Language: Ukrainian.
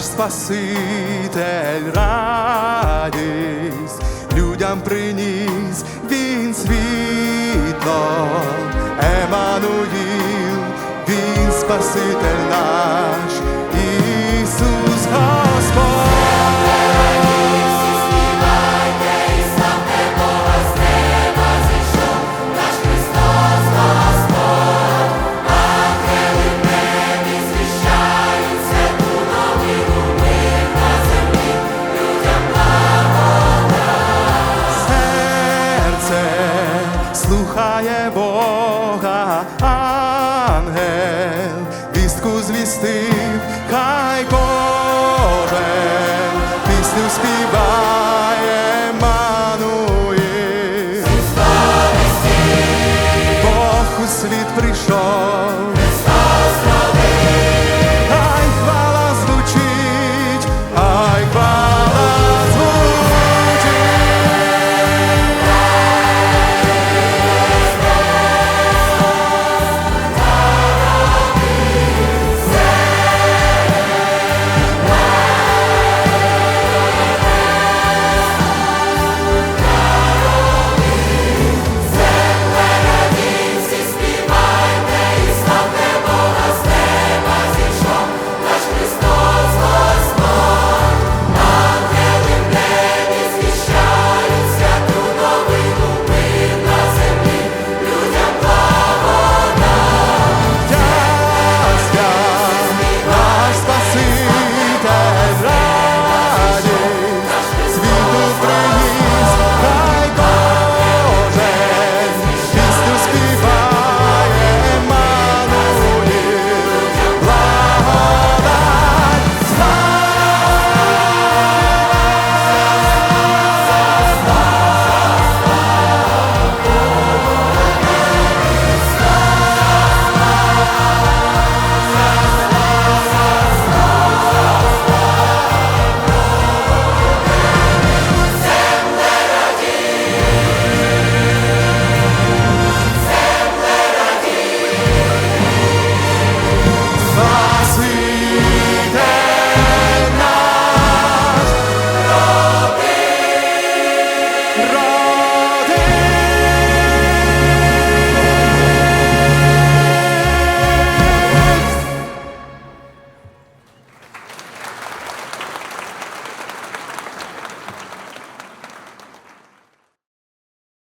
Спаситель радість. Людям приніс він світло, Емануїл, він Спаситель наш, слухає Бога, ангел, вістку звістив, хай кожен пісню співає Мануїл. Бог у світ прийшов,